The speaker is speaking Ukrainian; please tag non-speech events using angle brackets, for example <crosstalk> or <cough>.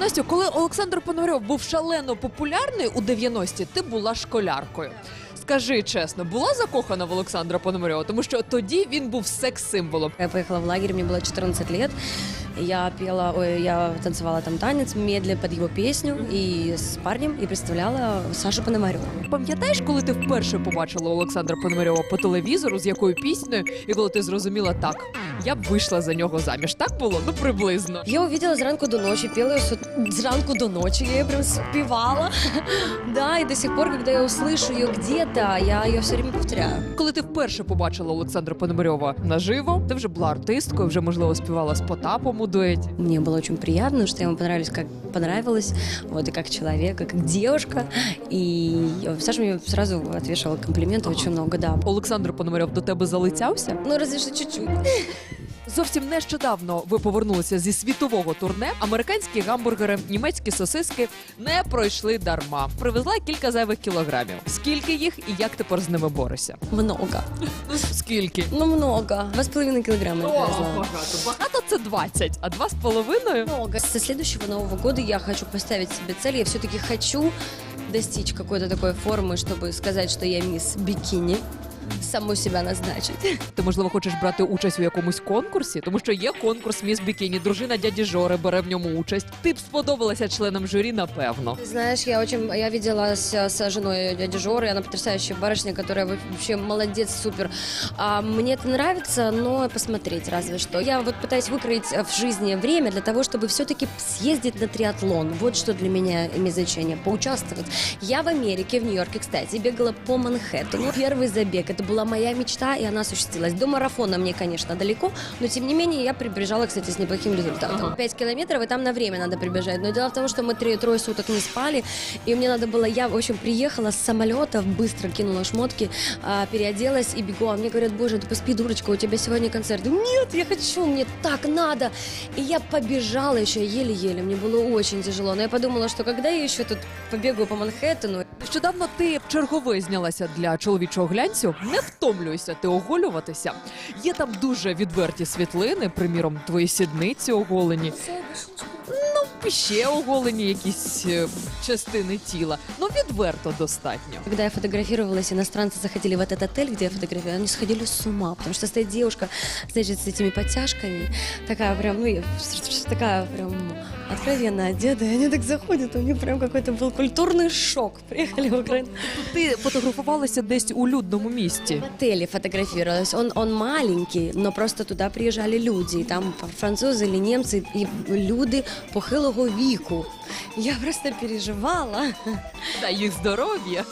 Настю, коли Олександр Пономарьов був шалено популярний у 90-ті, ти була школяркою. Скажи чесно, була закохана в Олександра Пономарьова? Тому що тоді він був секс-символом. Я поїхала в лагерь, мені було 14 лет. Я пела, ой, я танцевала там танец медленно под его песню и с парнем и представляла Сашу Пономарева. Пам'ятаєш, коли ти вперше побачила Олександра Пономарьова по телевізору, з якою піснею, і коли ти зрозуміла так, я б вийшла за нього заміж. Так було? Ну приблизно. Я увидела зранку до ночи, пела зранку до ночи, я прям спевала. <laughs> Да, и до сих пор, когда я услышу ее где-то, я ее все время повторяю. Коли ти вперше побачила Олександра Пономарьова наживо, ти вже була артисткою, вже можливо співала з Потапом у дуеті. Мне было очень приятно, что ему понравилось, как понравилось, вот и как человека, как девушка. И Саша мне сразу отвешивал комплименты очень много, да. Олександр Пономарьов до тебе залицявся. Ну, разве что чуть-чуть. Зовсім нещодавно ви повернулися зі світового турне. Американські гамбургери, німецькі сосиски не пройшли дарма. Привезла кілька зайвих кілограмів. Скільки їх і як тепер з ними борешся? Много. Ну скільки? Ну, много. Два килограмма я привезла. багато. Багато це 20, а два з половиною. Много. Со следующего Нового года я хочу поставить себе цель. Я все-таки хочу достичь какой-то такой формы, чтобы сказать, что я мисс бикини. Саму себя назначить. Ти можливо хочеш брати участь у якомусь конкурсі, тому що є конкурс Міс Бікіні. Дружина дяді Жори бере в ньому участь. Ти б сподобалася членам журі, напевно. Ты знаешь, я очень, я виделась с женой дяди Жоры, она потрясающая барышня, которая вообще молодец, супер. А, мне это нравится, но посмотреть разве что. Я вот пытаюсь выкроить э, в жизни время для того, чтобы все-таки съездить на триатлон. Вот что для меня имеет значение, поучаствовать. Я в Америке, в Нью-Йорке, кстати, бегала по Манхэттену. Первый забег, это была моя мечта, и она осуществилась. До марафона мне, конечно, далеко, но тем не менее я прибежала, кстати, с неплохим результатом. Ага. 5 километров, и там на время надо прибежать. Но дело в том, что мы три, трое суток не спали, и мне надо было, я, в общем, приехала с самолета, быстро кинула шмотки, а, переоделась и бегу. А мне говорят, боже, ты поспи, дурочка, у тебя сегодня концерт. Нет, я хочу, мне так надо. И я побежала еще еле-еле, мне было очень тяжело. Но я подумала, что когда я еще тут побегаю по Манхэттену, Нещодавно ти чергове знялася для чоловічого глянцю. Не втомлюйся ти оголюватися. Є там дуже відверті світлини, приміром, твої сідниці оголені. Ну, ще оголені якісь е, частини тіла. Ну, відверто достатньо. Когда я фотографировалась, иностранцы заходили в этот отель, где я фотографировала, они сходили с ума, потому что стоит девушка, значит, с этими подтяжками, такая прям, ну, я- такая прям откровенно одета, и они так заходят, у них прям какой-то был культурный шок. Приехали в Украину. Ти фотографувалася десь у людному місті. В отеле фотографировалась. Он, он маленький, но просто туда приезжали люди. И там французы или немцы, и люди похилого віку. Я просто переживала. Та їх здоров'я.